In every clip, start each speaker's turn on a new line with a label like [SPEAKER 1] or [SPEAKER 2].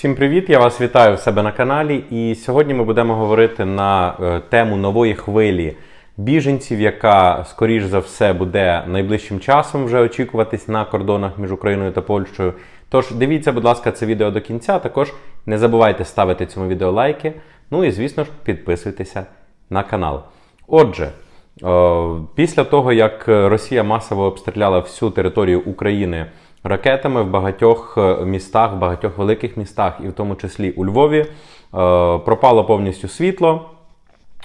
[SPEAKER 1] Всім привіт! Я вас вітаю в себе на каналі. І сьогодні ми будемо говорити на е, тему нової хвилі біженців, яка, скоріш за все, буде найближчим часом вже очікуватись на кордонах між Україною та Польщею. Тож дивіться, будь ласка, це відео до кінця. Також не забувайте ставити цьому відео лайки. Ну і, звісно ж, підписуйтеся на канал. Отже, е, після того, як Росія масово обстріляла всю територію України ракетами в багатьох е, містах, в багатьох великих містах, і в тому числі у Львові, е, пропало повністю світло.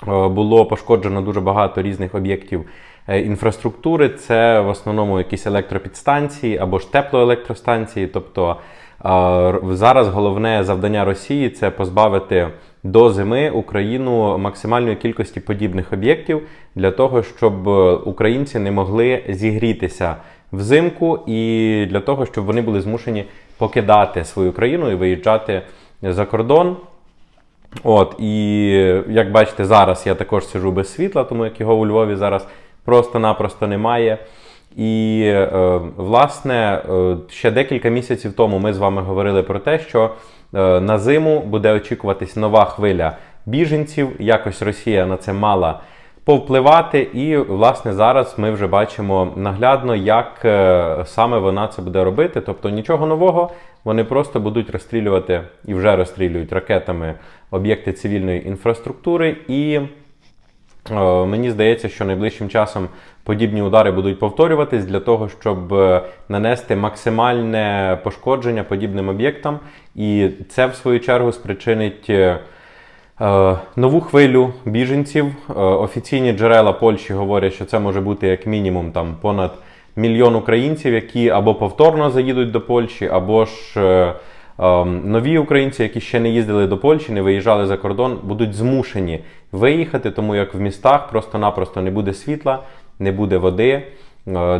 [SPEAKER 1] Е, Було пошкоджено дуже багато різних об'єктів інфраструктури. Це в основному якісь електропідстанції або ж теплоелектростанції. Тобто зараз головне завдання Росії це позбавити до зими Україну максимальної кількості подібних об'єктів для того, щоб українці не могли зігрітися взимку, і для того, щоб вони були змушені покидати свою країну і виїжджати за кордон. От, і як бачите, зараз я також сижу без світла, тому як його у Львові зараз просто-напросто немає. І, е, власне, е, ще декілька місяців тому ми з вами говорили про те, що е, на зиму буде очікуватись нова хвиля біженців. Якось Росія на це мала повпливати. І, власне, зараз ми вже бачимо наглядно, як е, саме вона це буде робити. Тобто нічого нового, вони просто будуть розстрілювати і вже розстрілюють ракетами об'єкти цивільної інфраструктури. І е, мені здається, що найближчим часом подібні удари будуть повторюватись для того, щоб е, нанести максимальне пошкодження подібним об'єктам. І це, в свою чергу, спричинить. Е, Нову хвилю біженців. Е, Офіційні джерела Польщі говорять, що це може бути як мінімум там понад мільйон українців, які або повторно заїдуть до Польщі, або ж е, е, нові українці, які ще не їздили до Польщі, не виїжджали за кордон, будуть змушені виїхати, тому як в містах просто-напросто не буде світла, не буде води,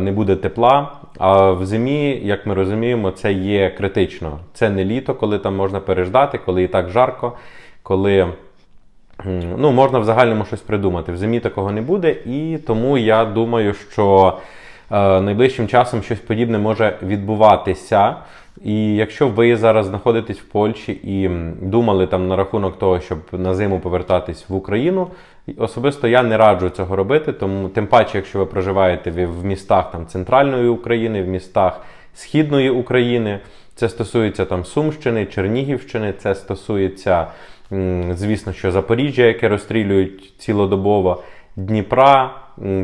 [SPEAKER 1] не буде тепла. А в зимі, як ми розуміємо, це є критично. Це не літо, коли там можна переждати, коли і так жарко, коли ну, можна в загальному щось придумати. В зимі такого не буде, і тому я думаю, що е, найближчим часом щось подібне може відбуватися. І якщо ви зараз знаходитесь в Польщі і думали там на рахунок того, щоб на зиму повертатись в Україну, особисто я не раджу цього робити, тому тим паче, якщо ви проживаєте в містах там центральної України, в містах східної України, це стосується там Сумщини, Чернігівщини, це стосується, звісно, що Запоріжжя, яке розстрілюють цілодобово, Дніпра,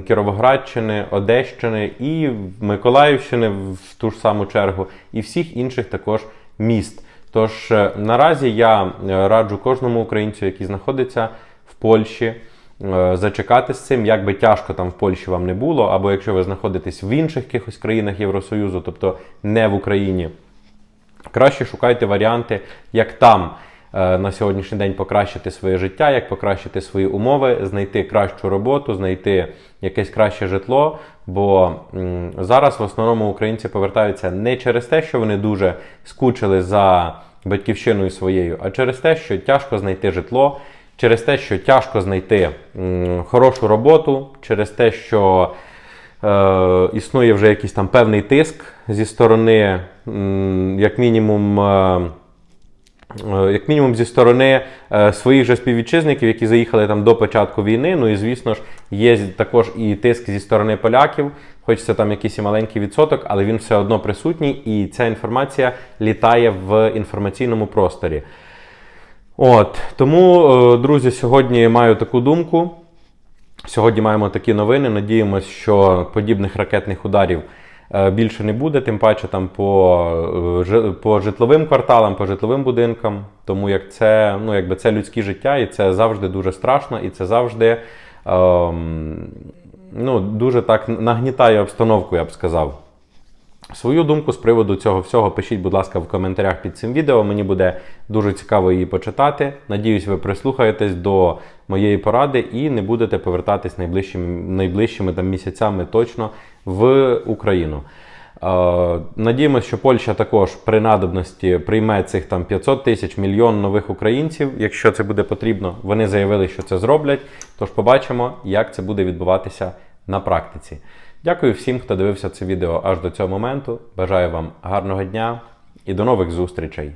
[SPEAKER 1] Кіровоградщини, Одещини і Миколаївщини в ту ж саму чергу, і всіх інших також міст. Тож е, наразі я е, раджу кожному українцю, який знаходиться в Польщі, е, зачекати з цим, як би тяжко там в Польщі вам не було, або якщо ви знаходитесь в інших якихось країнах Євросоюзу, тобто не в Україні. Краще шукайте варіанти, як там на сьогоднішній день покращити своє життя, як покращити свої умови, знайти кращу роботу, знайти якесь краще житло. Бо зараз в основному українці повертаються не через те, що вони дуже скучили за батьківщиною своєю, а через те, що тяжко знайти житло, через те, що тяжко знайти хорошу роботу, через те, що е, існує вже якийсь там певний тиск зі сторони, м, як мінімум. Е, е, як мінімум зі сторони е, своїх же співвітчизників, які заїхали там до початку війни. Ну і звісно ж, є також і тиск зі сторони поляків, хоч це там якийсь і маленький відсоток, але він все одно присутній, і ця інформація літає в інформаційному просторі. От тому, е, друзі, сьогодні маю таку думку. Сьогодні маємо такі новини. Надіємося, що подібних ракетних ударів е, більше не буде, тим паче там по, е, по житловим кварталам, по житловим будинкам. Тому як це, ну, якби це людське життя, і це завжди дуже страшно, і це завжди ем, ну, дуже так нагнітає обстановку, я б сказав. Свою думку з приводу цього всього пишіть, будь ласка, в коментарях під цим відео. Мені буде дуже цікаво її почитати. Надіюсь, ви прислухаєтесь до моєї поради і не будете повертатись найближчими, найближчими там, місяцями точно в Україну. Е, Надіємося, що Польща також при надобності прийме цих там 500 тисяч мільйон нових українців. Якщо це буде потрібно, вони заявили, що це зроблять. Тож побачимо, як це буде відбуватися на практиці. Дякую всім, хто дивився це відео аж до цього моменту. Бажаю вам гарного дня і до нових зустрічей!